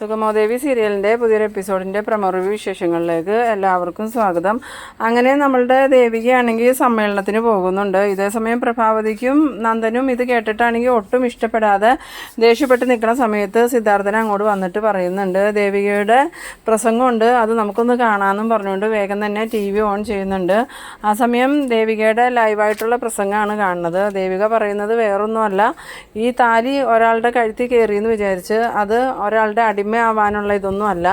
സുഗമോദേവി സീരിയലിന്റെ പുതിയൊരു എപ്പിസോഡിന്റെ പ്രമോ വിശേഷങ്ങളിലേക്ക് എല്ലാവർക്കും സ്വാഗതം. അങ്ങനെ നമ്മളുടെ ദേവികയാണെങ്കിൽ സമ്മേളനത്തിന് പോകുന്നുണ്ട്. ഇതേസമയം പ്രഭാവതിക്കും നന്ദനും ഇത് കേട്ടിട്ടാണെങ്കിൽ ഒട്ടും ഇഷ്ടപ്പെടാതെ ദേഷ്യപ്പെട്ട് നിൽക്കുന്ന സമയത്ത് സിദ്ധാർത്ഥന അങ്ങോട്ട് വന്നിട്ട് പറയുന്നുണ്ട് ദേവികയുടെ പ്രസംഗമുണ്ട് അത് നമുക്കൊന്ന് കാണാമെന്നും പറഞ്ഞുകൊണ്ട് വേഗം തന്നെ ടി വി ഓൺ ചെയ്യുന്നുണ്ട്. ആ സമയം ദേവികയുടെ ലൈവായിട്ടുള്ള പ്രസംഗമാണ് കാണുന്നത്. ദേവിക പറയുന്നത് വേറൊന്നുമല്ല. ഈ താലി ഒരാളുടെ കഴുത്തിൽ കയറിയെന്ന് വിചാരിച്ച് അത് ഒരാളുടെ അടിമയാവാനുള്ള ഇതൊന്നും അല്ല.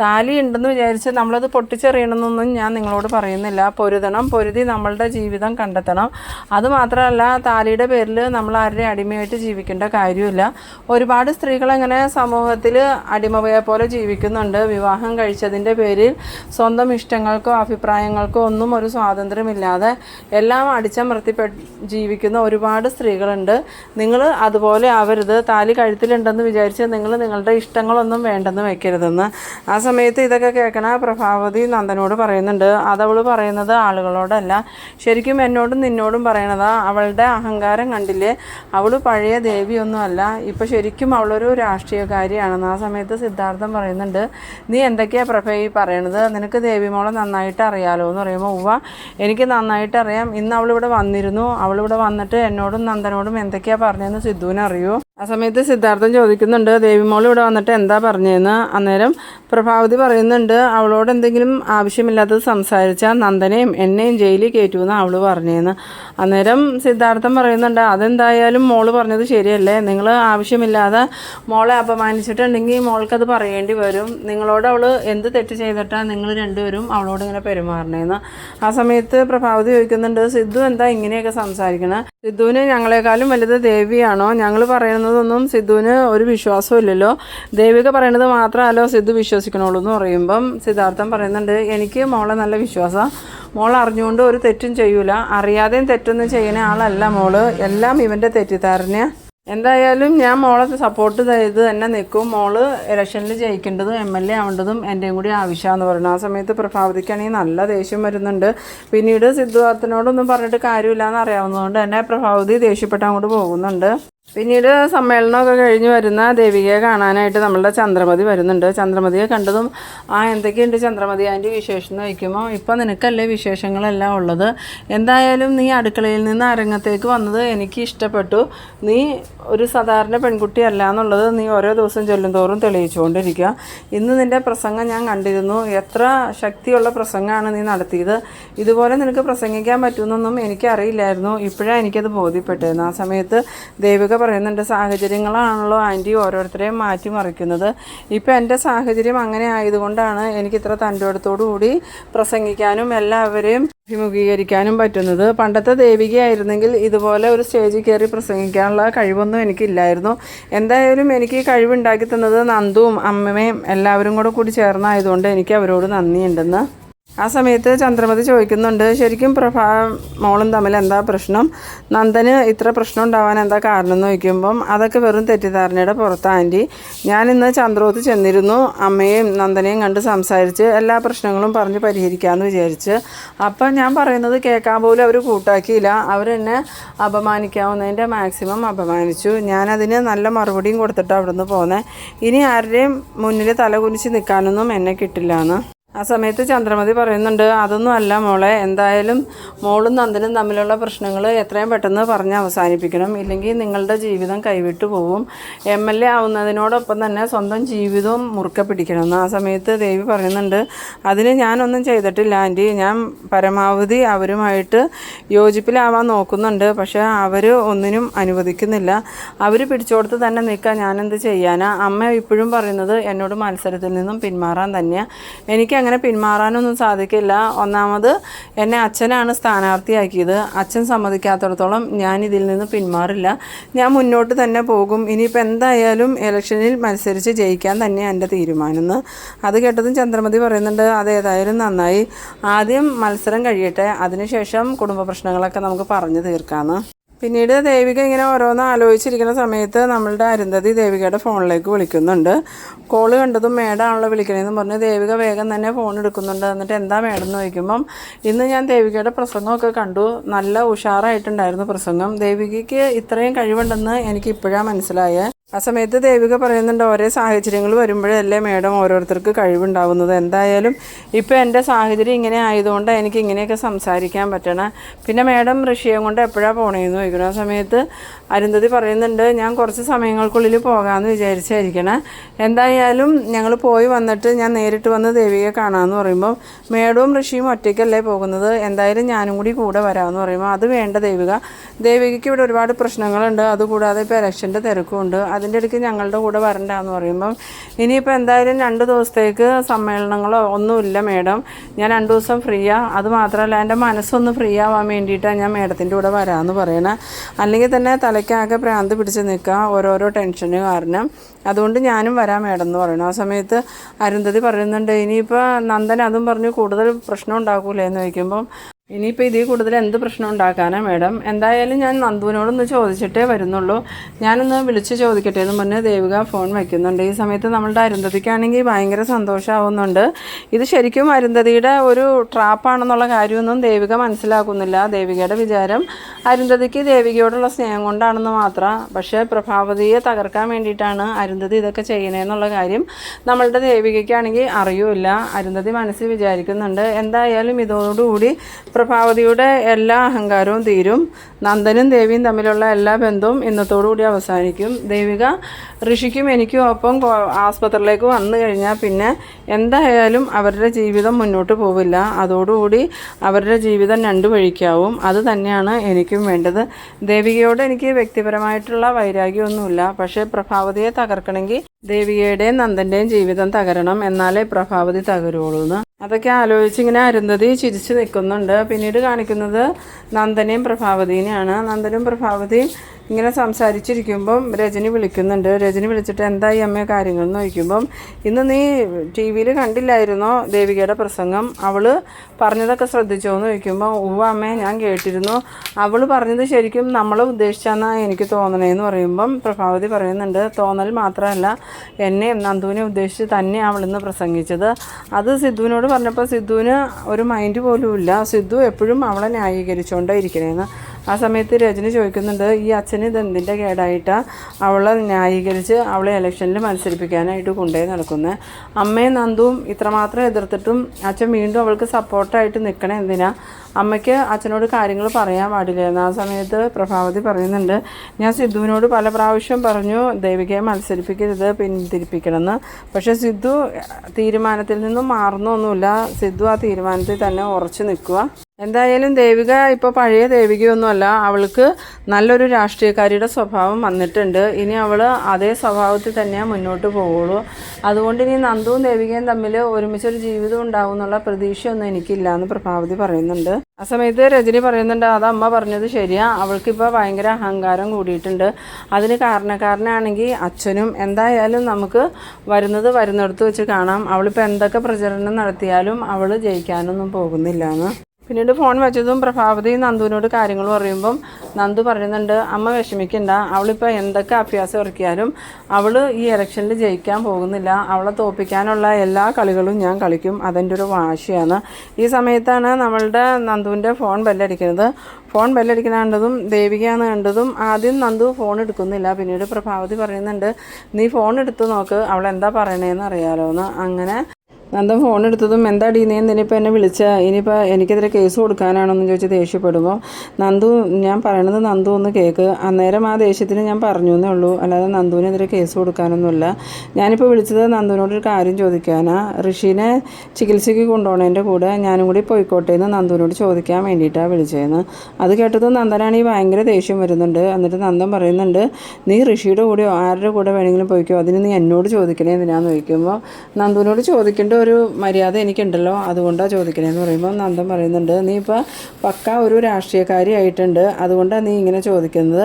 താലി ഉണ്ടെന്ന് വിചാരിച്ച് നമ്മളത് പൊട്ടിച്ചെറിയണമെന്നൊന്നും ഞാൻ നിങ്ങളോട് പറയുന്നില്ല. പൊരുതണം. പൊരുതി നമ്മളുടെ ജീവിതം കണ്ടെത്തണം. അതുമാത്രമല്ല താലിയുടെ പേരിൽ നമ്മൾ ആരുടെ അടിമയായിട്ട് ജീവിക്കേണ്ട കാര്യമില്ല. ഒരുപാട് സ്ത്രീകൾ അങ്ങനെ സമൂഹത്തിൽ അടിമയെ പോലെ ജീവിക്കുന്നുണ്ട്. വിവാഹം കഴിച്ചതിന്റെ പേരിൽ സ്വന്തം ഇഷ്ടങ്ങൾക്കോ അഭിപ്രായങ്ങൾക്കോ ഒന്നും ഒരു സ്വാതന്ത്ര്യമില്ലാതെ എല്ലാം അടിച്ചമർത്തിപ്പെ ജീവിക്കുന്ന ഒരുപാട് സ്ത്രീകളുണ്ട്. നിങ്ങൾ അതുപോലെ ആവരുത്. താലി കഴുത്തിലുണ്ടെന്ന് വിചാരിച്ച് നിങ്ങൾ നിങ്ങളുടെ ഇഷ്ടങ്ങളൊന്നും വേണ്ടെന്ന് വെക്കരുതെന്ന്. ആ സമയത്ത് ഇതൊക്കെ കേൾക്കണ പ്രഭാവതി നന്ദനോട് പറയുന്നുണ്ട്. അതവൾ പറയുന്നത് ആളുകളോടല്ല. ശരിക്കും എന്നോടും നിന്നോടും പറയണതാ. അവളുടെ അഹങ്കാരം കണ്ടില്ലേ? അവൾ പഴയ ദേവിയൊന്നുമല്ല. ഇപ്പം ശരിക്കും അവളൊരു രാഷ്ട്രീയക്കാരിയാണെന്ന് ആ സമയത്ത് സിദ്ധാർത്ഥം പറയുന്നുണ്ട്. നീ എന്തൊക്കെയാണ് പ്രഭ ഈ പറയണത്? നിനക്ക് ദേവിമോളെ നന്നായിട്ട് അറിയാലോ? എന്ന് പറയുമ്പോൾ ഉവ്വ എനിക്ക് നന്നായിട്ട് അറിയാം ഇന്ന് അവളിവിടെ വന്നിരുന്നു. അവളിവിടെ വന്നിട്ട് എന്നോടും നന്ദനോടും എന്തൊക്കെയാണ് പറഞ്ഞതെന്ന് സിദ്ധുവിന് അറിയൂ ആ സമയത്ത് സിദ്ധാർത്ഥൻ ചോദിക്കുന്നുണ്ട് ദേവിമോൾ ഇവിടെ വന്നിട്ട് എന്താ പറഞ്ഞതെന്ന് അന്നേരം പ്രഭാവതി പറയുന്നുണ്ട് അവളോട് എന്തെങ്കിലും ആവശ്യമില്ലാത്തത് സംസാരിച്ചാൽ നന്ദനെയും എന്നെയും ജയിലിൽ കയറ്റുമെന്ന് അവൾ പറഞ്ഞതെന്ന് അന്നേരം സിദ്ധാർത്ഥൻ പറയുന്നുണ്ട് അതെന്തായാലും മോൾ പറഞ്ഞത് ശരിയല്ലേ? നിങ്ങൾ ആവശ്യമില്ലാതെ മോളെ അപമാനിച്ചിട്ടുണ്ടെങ്കിൽ മോൾക്കത് പറയേണ്ടി വരും. നിങ്ങളോട് അവൾ എന്ത് തെറ്റ് ചെയ്തിട്ടാണ് നിങ്ങൾ രണ്ടുപേരും അവളോട് ഇങ്ങനെ പെരുമാറണേന്ന്? ആ സമയത്ത് പ്രഭാവതി ചോദിക്കുന്നുണ്ട് സിദ്ധു എന്താ ഇങ്ങനെയൊക്കെ സംസാരിക്കണേ? സിദ്ധുവിന് ഞങ്ങളെക്കാളും വലുത് ദേവിയാണോ? ഞങ്ങൾ പറയുന്നതൊന്നും സിദ്ധുവിന് ഒരു വിശ്വാസവും ഇല്ലല്ലോ ദേവിക പറയുന്നത് മാത്രമല്ലോ സിദ്ധു വിശ്വസിക്കണുള്ളൂ എന്ന് പറയുമ്പം സിദ്ധാർത്ഥൻ പറയുന്നുണ്ട് എനിക്ക് മോളെ നല്ല വിശ്വാസമാണ് മോൾ അറിഞ്ഞുകൊണ്ട് ഒരു തെറ്റും ചെയ്യൂല. അറിയാതെയും തെറ്റൊന്നും ചെയ്യുന്ന ആളല്ല മോൾ. എല്ലാം ഇവന്റെ തെറ്റിദ്ധാരണ എന്തായാലും ഞാൻ മോളെ സപ്പോർട്ട് ചെയ്ത് തന്നെ നിൽക്കും. മോൾ ഇലക്ഷനിൽ ജയിക്കേണ്ടതും എം എൽ എ ആവേണ്ടതും എന്റെയും കൂടി ആവശ്യമാണെന്ന് പറഞ്ഞു ആ സമയത്ത് പ്രഭാവതിക്കാണെങ്കിൽ നല്ല ദേഷ്യം വരുന്നുണ്ട്. പിന്നീട് സിദ്ധാർത്ഥനോടൊന്നും പറഞ്ഞിട്ട് കാര്യമില്ല എന്ന് അറിയാവുന്നതുകൊണ്ട് തന്നെ പ്രഭാവതി ദേഷ്യപ്പെട്ട് അങ്ങോട്ട് പോകുന്നുണ്ട്. പിന്നീട് സമ്മേളനമൊക്കെ കഴിഞ്ഞ് വരുന്ന ദേവികയെ കാണാനായിട്ട് നമ്മളുടെ ചന്ദ്രമതി വരുന്നുണ്ട്. ചന്ദ്രമതിയെ കണ്ടതും ആ എന്തൊക്കെയുണ്ട് ചന്ദ്രമതി? അതിന്റെ വിശേഷം എന്ന് വയ്ക്കുമ്പോൾ ഇപ്പം നിനക്കല്ലേ വിശേഷങ്ങളെല്ലാം ഉള്ളത്? എന്തായാലും നീ അടുക്കളയിൽ നിന്ന് അരങ്ങത്തേക്ക് വന്നത് എനിക്ക് ഇഷ്ടപ്പെട്ടു നീ ഒരു സാധാരണ പെൺകുട്ടിയല്ല എന്നുള്ളത് നീ ഓരോ ദിവസം ചെല്ലും തോറും തെളിയിച്ചുകൊണ്ടിരിക്കുക. ഇന്ന് നിന്റെ പ്രസംഗം ഞാൻ കണ്ടിരുന്നു. എത്ര ശക്തിയുള്ള പ്രസംഗമാണ് നീ നടത്തിയത്. ഇതുപോലെ നിനക്ക് പ്രസംഗിക്കാൻ പറ്റുമെന്നൊന്നും എനിക്കറിയില്ലായിരുന്നു. ഇപ്പോഴാണ് എനിക്കത് ബോധ്യപ്പെട്ടിരുന്നു ആ സമയത്ത് ദേവിക പറയുന്നുണ്ട് സാഹചര്യങ്ങളാണല്ലോ ആന്റി ഓരോരുത്തരെയും മാറ്റിമറിക്കുന്നത്. ഇപ്പം എന്റെ സാഹചര്യം അങ്ങനെ ആയതുകൊണ്ടാണ് എനിക്കിത്ര തന്റെ അടുത്തോടുകൂടി കൂടി പ്രസംഗിക്കാനും എല്ലാവരെയും അഭിമുഖീകരിക്കാനും പറ്റുന്നത്. പണ്ടത്തെ ദേവികയായിരുന്നെങ്കിൽ ഇതുപോലെ ഒരു സ്റ്റേജിൽ കയറി പ്രസംഗിക്കാനുള്ള കഴിവൊന്നും എനിക്കില്ലായിരുന്നു. എന്തായാലും എനിക്ക് ഈ കഴിവുണ്ടാക്കി തന്നത് നന്ദുവും അമ്മയും എല്ലാവരും കൂടെ കൂടി ചേർന്നായതുകൊണ്ട് എനിക്ക് അവരോട് നന്ദിയുണ്ടെന്ന് ആ സമയത്ത് ചന്ദ്രമതി ചോദിക്കുന്നുണ്ട് ശരിക്കും പ്രഭാ മോളും തമ്മിൽ എന്താ പ്രശ്നം? നന്ദന് ഇത്ര പ്രശ്നം ഉണ്ടാവാൻ എന്താ കാരണം? എന്ന് ചോദിക്കുമ്പം അതൊക്കെ വെറും തെറ്റിദ്ധാരണയുടെ പുറത്ത് ആന്റി. ഞാൻ ഇന്ന് ചന്ദ്രോത്ത് ചെന്നിരുന്നു അമ്മയും നന്ദനെയും കണ്ട് സംസാരിച്ച് എല്ലാ പ്രശ്നങ്ങളും പറഞ്ഞ് പരിഹരിക്കാമെന്ന് വിചാരിച്ച്. അപ്പം ഞാൻ പറയുന്നത് കേൾക്കാൻ പോലും അവർ കൂട്ടാക്കിയില്ല. അവരെന്നെ അപമാനിക്കാവുന്നതിന്റെ മാക്സിമം അപമാനിച്ചു. ഞാനതിന് നല്ല മറുപടിയും കൊടുത്തിട്ട് അവിടുന്ന് പോന്നേ. ഇനി ആരുടെയും മുന്നിൽ തലകുനിച്ച് നിൽക്കാനൊന്നും എന്നെ കിട്ടില്ല എന്ന് ആ സമയത്ത് ചന്ദ്രമതി പറയുന്നുണ്ട് അതൊന്നും അല്ല മോളെ എന്തായാലും മോളും നന്ദനും തമ്മിലുള്ള പ്രശ്നങ്ങൾ എത്രയും പെട്ടെന്ന് പറഞ്ഞ് അവസാനിപ്പിക്കണം. ഇല്ലെങ്കിൽ നിങ്ങളുടെ ജീവിതം കൈവിട്ടു പോവും. എം എൽ എ ആവുന്നതിനോടൊപ്പം തന്നെ സ്വന്തം ജീവിതവും മുറുക്കെ പിടിക്കണമെന്ന് ആ സമയത്ത് ദേവി പറയുന്നുണ്ട് അതിന് ഞാനൊന്നും ചെയ്തിട്ടില്ല ആന്റി. ഞാൻ പരമാവധി അവരുമായിട്ട് യോജിപ്പിലാവാൻ നോക്കുന്നുണ്ട്. പക്ഷേ അവർ ഒന്നിനും അനുവദിക്കുന്നില്ല. അവർ പിടിച്ചോടത്ത് തന്നെ നിൽക്കാൻ ഞാനെന്ത് ചെയ്യാനാ? അമ്മ ഇപ്പോഴും പറയുന്നത് എന്നോട് മത്സരത്തിൽ നിന്നും പിന്മാറാൻ തന്നെയാണ് എനിക്ക് അങ്ങനെ പിന്മാറാനൊന്നും സാധിക്കില്ല. ഒന്നാമത് എന്നെ അച്ഛനാണ് സ്ഥാനാർത്ഥിയാക്കിയത്. അച്ഛൻ സമ്മതിക്കാത്തടത്തോളം ഞാൻ ഇതിൽ നിന്ന് പിന്മാറില്ല. ഞാൻ മുന്നോട്ട് തന്നെ പോകും. ഇനിയിപ്പോൾ എന്തായാലും ഇലക്ഷനിൽ മത്സരിച്ച് ജയിക്കാൻ തന്നെ എന്റെ തീരുമാനന്ന് അത് കേട്ടതും ചന്ദ്രമതി പറയുന്നുണ്ട് അതേതായാലും നന്നായി. ആദ്യം മത്സരം കഴിയട്ടെ. അതിനുശേഷം കുടുംബ പ്രശ്നങ്ങളൊക്കെ നമുക്ക് പറഞ്ഞു തീർക്കാമെന്ന് പിന്നീട് ദേവിക ഇങ്ങനെ ഓരോന്ന് ആലോചിച്ചിരിക്കുന്ന സമയത്ത് നമ്മളുടെ അരുന്ധതി ദേവികയുടെ ഫോണിലേക്ക് വിളിക്കുന്നുണ്ട്. കോൾ കണ്ടതും മേഡാണല്ലോ വിളിക്കണേന്ന് പറഞ്ഞ് ദേവിക വേഗം തന്നെ ഫോൺ എടുക്കുന്നുണ്ട്. എന്നിട്ട് എന്താ മേഡം എന്ന് ചോദിക്കുമ്പം ഇന്ന് ഞാൻ ദേവികയുടെ പ്രസംഗമൊക്കെ കണ്ടു. നല്ല ഉഷാറായിട്ടുണ്ടായിരുന്നു പ്രസംഗം. ദേവികയ്ക്ക് ഇത്രയും കഴിവുണ്ടെന്ന് എനിക്ക് ഇപ്പോഴാണ് മനസ്സിലായത് ആ സമയത്ത് ദേവിക പറയുന്നുണ്ട് ഓരോ സാഹചര്യങ്ങൾ വരുമ്പോഴല്ലേ മേഡം ഓരോരുത്തർക്ക് കഴിവുണ്ടാവുന്നത്. എന്തായാലും ഇപ്പോൾ എന്റെ സാഹചര്യം ഇങ്ങനെ ആയതുകൊണ്ട് എനിക്ക് ഇങ്ങനെയൊക്കെ സംസാരിക്കാൻ പറ്റണം പിന്നെ മേഡം ഋഷിയെ കൊണ്ട് എപ്പോഴാണ് പോണേന്ന് ചോദിക്കണം ആ സമയത്ത് അരുന്ധതി പറയുന്നുണ്ട് ഞാൻ കുറച്ച് സമയങ്ങൾക്കുള്ളിൽ പോകാമെന്ന് വിചാരിച്ചായിരിക്കണം. എന്തായാലും ഞങ്ങൾ പോയി വന്നിട്ട് ഞാൻ നേരിട്ട് വന്ന് ദേവിയെ കാണാമെന്ന് പറയുമ്പോൾ മേഡവും ഋഷിയും ഒറ്റയ്ക്കല്ലേ പോകുന്നത്? എന്തായാലും ഞാനും കൂടി കൂടെ വരാമെന്ന് പറയുമ്പോൾ അത് വേണ്ട ദേവിക. ദേവികയ്ക്ക് ഇവിടെ ഒരുപാട് പ്രശ്നങ്ങളുണ്ട്. അതുകൂടാതെ ഇപ്പോൾ ഇലക്ഷന്റെ തിരക്കുമുണ്ട്. അതിന്റെ ഇടയ്ക്ക് ഞങ്ങളുടെ കൂടെ വരണ്ടെന്ന് പറയുമ്പം ഇനിയിപ്പോൾ എന്തായാലും രണ്ട് ദിവസത്തേക്ക് സമ്മേളനങ്ങളോ ഒന്നുമില്ല മേഡം. ഞാൻ രണ്ട് ദിവസം ഫ്രീയാണ് അത് മാത്രമല്ല എന്റെ മനസ്സൊന്ന് ഫ്രീ ആവാൻ വേണ്ടിയിട്ടാണ് ഞാൻ മേഡത്തിന്റെ കൂടെ വരാമെന്ന് പറയണേ. അല്ലെങ്കിൽ തന്നെ തലയ്ക്കാകെ ഭ്രാന്ത് പിടിച്ച് നിൽക്കുക ഓരോരോ ടെൻഷന് കാരണം. അതുകൊണ്ട് ഞാനും വരാം മേഡം എന്ന് പറയണം ആ സമയത്ത് അരുന്ധതി പറയുന്നുണ്ട് ഇനിയിപ്പോൾ നന്ദൻ അതും പറഞ്ഞ് കൂടുതൽ പ്രശ്നം ഉണ്ടാക്കൂലേ എന്ന് ചോദിക്കുമ്പം ഇനിയിപ്പോൾ ഇതിൽ കൂടുതൽ എന്ത് പ്രശ്നം ഉണ്ടാക്കാനാ മേഡം? എന്തായാലും ഞാൻ നന്ദുവിനോടൊന്ന് ചോദിച്ചിട്ടേ വരുന്നുള്ളൂ. ഞാനൊന്ന് വിളിച്ച് ചോദിക്കട്ടെ എന്ന് പറഞ്ഞ് ദേവിക ഫോൺ വയ്ക്കുന്നുണ്ട് ഈ സമയത്ത് നമ്മളുടെ അരുന്ധതിക്കാണെങ്കിൽ ഭയങ്കര സന്തോഷമാവുന്നുണ്ട്. ഇത് ശരിക്കും അരുന്ധതിയുടെ ഒരു ട്രാപ്പാണെന്നുള്ള കാര്യമൊന്നും ദേവിക മനസ്സിലാക്കുന്നില്ല. ദേവികയുടെ വിചാരം അരുന്ധതിക്ക് ദേവികയോടുള്ള സ്നേഹം കൊണ്ടാണെന്ന് മാത്രം. പക്ഷേ പ്രഭാവതിയെ തകർക്കാൻ വേണ്ടിയിട്ടാണ് അരുന്ധതി ഇതൊക്കെ ചെയ്യണേന്നുള്ള കാര്യം നമ്മളുടെ ദേവികയ്ക്കാണെങ്കിൽ അറിയൂല അരുന്ധതി മനസ്സിൽ വിചാരിക്കുന്നുണ്ട്. എന്തായാലും ഇതോടുകൂടി പ്രഭാവതിയുടെ എല്ലാ അഹങ്കാരവും തീരും. നന്ദനും ദേവിയും തമ്മിലുള്ള എല്ലാ ബന്ധവും ഇന്നത്തോടുകൂടി അവസാനിക്കും. ദേവിക ഋഷിക്കും എനിക്കും ഒപ്പം ആസ്പത്രിയിലേക്ക് വന്നു കഴിഞ്ഞാൽ പിന്നെ എന്തായാലും അവരുടെ ജീവിതം മുന്നോട്ട് പോവില്ല. അതോടുകൂടി അവരുടെ ജീവിതം രണ്ടു വഴിക്കാവും. അത് തന്നെയാണ് എനിക്കും വേണ്ടത്. ദേവികയോട് എനിക്ക് വ്യക്തിപരമായിട്ടുള്ള വൈരാഗ്യമൊന്നുമില്ല. പക്ഷേ പ്രഭാവതിയെ തകർക്കണമെങ്കിൽ ദേവികയുടെയും നന്ദന്റെയും ജീവിതം തകരണം എന്നാലേ പ്രഭാവതി തകരുള്ളൂ എന്ന് അതൊക്കെ ആലോചിച്ച് ഇങ്ങനെ അരുന്ധതി ചിരിച്ച് നിൽക്കുന്നുണ്ട്. പിന്നീട് കാണിക്കുന്നത് നന്ദനെയും പ്രഭാവതിനെയാണ്. നന്ദനും പ്രഭാവതിയും ഇങ്ങനെ സംസാരിച്ചിരിക്കുമ്പം രജനി വിളിക്കുന്നുണ്ട്. രജനി വിളിച്ചിട്ട് എന്തായി അമ്മ കാര്യങ്ങൾ എന്ന് ചോദിക്കുമ്പം ഇന്ന് നീ ടി വിയിൽ കണ്ടില്ലായിരുന്നോ ദേവികയുടെ പ്രസംഗം? അവൾ പറഞ്ഞതൊക്കെ ശ്രദ്ധിച്ചോ എന്ന് ചോദിക്കുമ്പോൾ ഉവ്വ അമ്മേ ഞാൻ കേട്ടിരുന്നു. അവൾ പറഞ്ഞത് ശരിക്കും നമ്മൾ ഉദ്ദേശിച്ചാന്നാണ് എനിക്ക് തോന്നണേന്ന് പറയുമ്പം പ്രഭാവതി പറയുന്നുണ്ട്. തോന്നൽ മാത്രമല്ല എന്നെ നന്ദുവിനെ ഉദ്ദേശിച്ച് തന്നെ അവളിന്ന് പ്രസംഗിച്ചത്. അത് സിദ്ധുവിനോട് പറഞ്ഞപ്പോൾ സിദ്ധുവിന് ഒരു മൈൻഡ് പോലും ഇല്ല സിദ്ധു എപ്പോഴും അവളെ ന്യായീകരിച്ചുകൊണ്ടേ ഇരിക്കണേന്ന്. ആ സമയത്ത് രജനി ചോദിക്കുന്നുണ്ട് ഈ അച്ഛന് ഇത് എന്തിന്റെ കേടായിട്ടാണ് അവളെ ന്യായീകരിച്ച് അവളെ ഇലക്ഷനിൽ മത്സരിപ്പിക്കാനായിട്ട് കൊണ്ടുപോയി നടക്കുന്നത് അമ്മയും നന്ദുവും ഇത്രമാത്രം എതിർത്തിട്ടും അച്ഛൻ വീണ്ടും അവൾക്ക് സപ്പോർട്ടായിട്ട് നിൽക്കണേ എന്തിനാ? അമ്മയ്ക്ക് അച്ഛനോട് കാര്യങ്ങൾ പറയാൻ പാടില്ലായിരുന്നു ആ സമയത്ത് പ്രഭാവതി പറയുന്നുണ്ട് ഞാൻ സിദ്ധുവിനോട് പല പ്രാവശ്യം പറഞ്ഞു ദേവികയെ മത്സരിപ്പിക്കരുത് പിന്തിരിപ്പിക്കണമെന്ന്. പക്ഷേ സിദ്ധു തീരുമാനത്തിൽ നിന്നും മാറുന്നൊന്നുമില്ല. സിദ്ധു ആ തീരുമാനത്തിൽ തന്നെ ഉറച്ചു നിൽക്കുക എന്തായാലും ദേവിക ഇപ്പോൾ പഴയ ദേവികയൊന്നുമല്ല അവൾക്ക് നല്ലൊരു രാഷ്ട്രീയക്കാരിയുടെ സ്വഭാവം വന്നിട്ടുണ്ട്. ഇനി അവൾ അതേ സ്വഭാവത്തിൽ തന്നെ മുന്നോട്ട് പോവുള്ളൂ. അതുകൊണ്ട് ഇനി നന്ദുവും ദേവികയും തമ്മിൽ ഒരുമിച്ചൊരു ജീവിതം ഉണ്ടാവും എന്നുള്ള പ്രതീക്ഷയൊന്നും എനിക്കില്ല എന്ന് പ്രഭാവതി പറയുന്നുണ്ട്. ആ സമയത്ത് രജനി പറയുന്നുണ്ട് അത് അമ്മ പറഞ്ഞത് ശരിയാ. അവൾക്കിപ്പോൾ ഭയങ്കര അഹങ്കാരം കൂടിയിട്ടുണ്ട്. അതിന് കാരണക്കാരനാണെങ്കിൽ അച്ഛനും എന്തായാലും നമുക്ക് വരുന്നത് വരുന്നിടത്ത് വെച്ച് കാണാം. അവളിപ്പോൾ എന്തൊക്കെ പ്രചരണം നടത്തിയാലും അവൾ ജയിക്കാനൊന്നും പോകുന്നില്ല എന്ന്. പിന്നീട് ഫോൺ വെച്ചതും പ്രഭാവതി നന്ദുവിനോട് കാര്യങ്ങൾ പറയുമ്പം നന്ദു പറയുന്നുണ്ട് അമ്മ വിഷമിക്കണ്ട. അവളിപ്പോൾ എന്തൊക്കെ അഭ്യാസം ഇറക്കിയാലും അവൾ ഈ ഇലക്ഷനിൽ ജയിക്കാൻ പോകുന്നില്ല. അവളെ തോൽപ്പിക്കാനുള്ള എല്ലാ കളികളും ഞാൻ കളിക്കും. അതെന്റെ ഒരു വാശിയാണ്. ഈ സമയത്താണ് നമ്മളുടെ നന്ദുവിന്റെ ഫോൺ ബെല്ലടിക്കുന്നത്. ഫോൺ ബെല്ലടിക്കുന്ന കണ്ടതും ദേവികയാണ് കണ്ടതും ആദ്യം നന്ദു ഫോൺ എടുക്കുന്നില്ല. പിന്നീട് പ്രഭാവതി പറയുന്നുണ്ട് നീ ഫോൺ എടുത്ത് നോക്ക്. അവൾ എന്താ പറയണേന്ന് അറിയാലോ എന്ന് അങ്ങനെ നന്ദൻ ഫോൺ എടുത്തതും എന്താടി നീ എന്തിനിപ്പോൾ എന്നെ വിളിച്ച? ഇനിയിപ്പോൾ എനിക്കെതിരെ കേസ് കൊടുക്കാനാണോന്ന് ചോദിച്ച് ദേഷ്യപ്പെടുമ്പോൾ നന്ദു ഞാൻ പറയണത് നന്ദു ഒന്ന് കേൾക്ക് അന്നേരം ആ ദേഷ്യത്തിന് ഞാൻ പറഞ്ഞു എന്നേ ഉള്ളൂ. അല്ലാതെ നന്ദുവിനെതിരെ കേസ് കൊടുക്കാനൊന്നുമില്ല. ഞാനിപ്പോൾ വിളിച്ചത് നന്ദുവിനോടൊരു കാര്യം ചോദിക്കാനാ. ഋഷിനെ ചികിത്സയ്ക്ക് കൊണ്ടുപോകണതിന്റെ കൂടെ ഞാനും കൂടി പോയിക്കോട്ടെ എന്ന് നന്ദുവിനോട് ചോദിക്കാൻ വേണ്ടിയിട്ടാണ് വിളിച്ചതെന്ന് അത് കേട്ടത് നന്ദനാണെങ്കിൽ ഭയങ്കര ദേഷ്യം വരുന്നുണ്ട്. എന്നിട്ട് നന്ദൻ പറയുന്നുണ്ട് നീ ഋഷിയുടെ കൂടെയോ? ആരുടെ കൂടെ വേണമെങ്കിലും പോയിക്കോ? അതിന് നീ എന്നോട് ചോദിക്കണേ എന്ന് ഞാൻ ചോദിക്കുമ്പോൾ നന്ദുവിനോട് ചോദിക്കേണ്ട ഒരു മര്യാദ എനിക്കുണ്ടല്ലോ അതുകൊണ്ടാണ് ചോദിക്കണേന്ന് പറയുമ്പോൾ നന്ദൻ പറയുന്നുണ്ട് നീ ഇപ്പോൾ പക്ക ഒരു രാഷ്ട്രീയക്കാരി ആയിട്ടുണ്ട് അതുകൊണ്ടാണ് നീ ഇങ്ങനെ ചോദിക്കുന്നത്.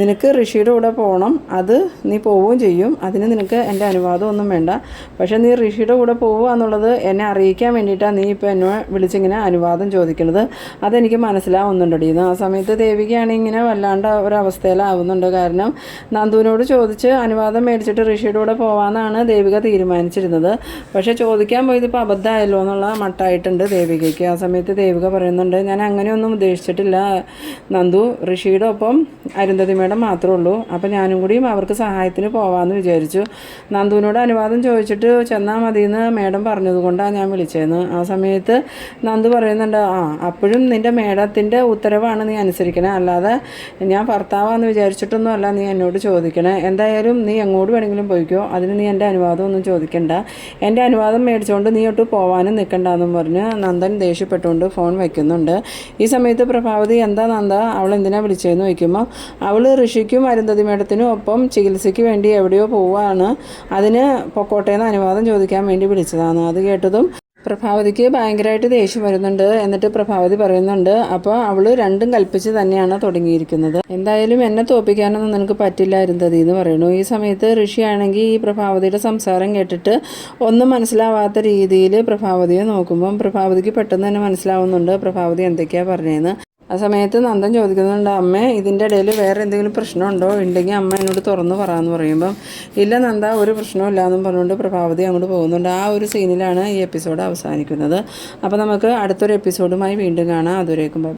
നിനക്ക് ഋഷിയുടെ കൂടെ പോകണം അത് നീ പോവുകയും ചെയ്യും. അതിന് നിനക്ക് എന്റെ അനുവാദമൊന്നും വേണ്ട. പക്ഷേ നീ ഋഷിയുടെ കൂടെ പോവുക എന്നുള്ളത് എന്നെ അറിയിക്കാൻ വേണ്ടിയിട്ടാണ് നീ ഇപ്പോൾ എന്നെ വിളിച്ചിങ്ങനെ അനുവാദം ചോദിക്കുന്നത്. അതെനിക്ക് മനസ്സിലാവുന്നുണ്ടടിയെന്ന് ആ സമയത്ത് ദേവികയാണ് ഇങ്ങനെ വല്ലാണ്ട് ഒരവസ്ഥയിലാവുന്നുണ്ട്. കാരണം നന്ദുവിനോട് ചോദിച്ച് അനുവാദം മേടിച്ചിട്ട് ഋഷിയുടെ കൂടെ പോകാമെന്നാണ് ദേവിക തീരുമാനിച്ചിരുന്നത്. പക്ഷേ ചോദിക്കാൻ ചോദിക്കാൻ പോയത് ഇപ്പോൾ അബദ്ധമായല്ലോ എന്നുള്ള മട്ടായിട്ടുണ്ട് ദേവികയ്ക്ക്. ആ സമയത്ത് ദേവിക പറയുന്നുണ്ട് ഞാൻ അങ്ങനെയൊന്നും ഉദ്ദേശിച്ചിട്ടില്ല. നന്ദു ഋഷിയുടെ ഒപ്പം അരുന്ധതി മേഡം മാത്രമേ ഉള്ളൂ. അപ്പോൾ ഞാനും കൂടിയും അവർക്ക് സഹായത്തിന് പോവാമെന്ന് വിചാരിച്ചു. നന്ദുവിനോട് അനുവാദം ചോദിച്ചിട്ട് ചെന്നാൽ മതി എന്ന് മേഡം പറഞ്ഞതുകൊണ്ടാണ് ഞാൻ വിളിച്ചതെന്ന് ആ സമയത്ത് നന്ദു പറയുന്നുണ്ട് ആ അപ്പോഴും നിന്റെ മേഡത്തിന്റെ ഉത്തരവാണ് നീ അനുസരിക്കണേ. അല്ലാതെ ഞാൻ ഭർത്താവാന്ന് വിചാരിച്ചിട്ടൊന്നുമല്ല നീ എന്നോട് ചോദിക്കണേ. എന്തായാലും നീ എങ്ങോട്ട് വേണമെങ്കിലും പോയിക്കോ. അതിന് നീ എന്റെ അനുവാദം ഒന്നും ചോദിക്കണ്ട. എന്റെ അനുവാദം മേടിച്ചുകൊണ്ട് നീ ഒട്ട് പോവാനും നിൽക്കണ്ടെന്നും പറഞ്ഞ് നന്ദൻ ദേഷ്യപ്പെട്ടുകൊണ്ട് ഫോൺ വയ്ക്കുന്നുണ്ട് ഈ സമയത്ത് പ്രഭാവതി എന്താ നന്ദ അവൾ എന്തിനാ വിളിച്ചതെന്ന് വയ്ക്കുമ്പോൾ അവൾ ഋഷിക്കും അരുന്ധതി മേഡത്തിനും ഒപ്പം ചികിത്സയ്ക്ക് വേണ്ടി എവിടെയോ പോവുകയാണ് അതിന് പൊക്കോട്ടേന്ന് അനുവാദം ചോദിക്കാൻ വേണ്ടി വിളിച്ചതാണ്. അത് കേട്ടതും പ്രഭാവതിക്ക് ഭയങ്കരമായിട്ട് ദേഷ്യം വരുന്നുണ്ട് എന്നിട്ട് പ്രഭാവതി പറയുന്നുണ്ട് അപ്പോൾ അവൾ രണ്ടും കൽപ്പിച്ച് തന്നെയാണ് തുടങ്ങിയിരിക്കുന്നത്. എന്തായാലും എന്നെ തോപ്പിക്കാനൊന്നും നിനക്ക് പറ്റില്ലായിരുന്നത് എന്ന് പറയുന്നു. ഈ സമയത്ത് ഋഷിയാണെങ്കിൽ ഈ പ്രഭാവതിയുടെ സംസാരം കേട്ടിട്ട് ഒന്നും മനസ്സിലാവാത്ത രീതിയിൽ പ്രഭാവതിയെ നോക്കുമ്പം പ്രഭാവതിക്ക് പെട്ടെന്ന് തന്നെ മനസ്സിലാവുന്നുണ്ട് പ്രഭാവതി എന്തൊക്കെയാണ് പറഞ്ഞതെന്ന് ആ സമയത്ത് നന്ദൻ ചോദിക്കുന്നുണ്ട് അമ്മേ ഇതിന്റെ ഇടയിൽ വേറെ എന്തെങ്കിലും പ്രശ്നമുണ്ടോ? ഉണ്ടെങ്കിൽ അമ്മ എന്നോട് തുറന്നു പറയാമെന്ന് പറയുമ്പം ഇല്ല നന്ദ ഒരു പ്രശ്നവും ഇല്ലാന്നും പറഞ്ഞുകൊണ്ട് പ്രഭാവതി അങ്ങോട്ട് പോകുന്നുണ്ട്. ആ ഒരു സീനിലാണ് ഈ എപ്പിസോഡ് അവസാനിക്കുന്നത്. അപ്പോൾ നമുക്ക് അടുത്തൊരു എപ്പിസോഡുമായി വീണ്ടും കാണാം. അതുവരേക്കും.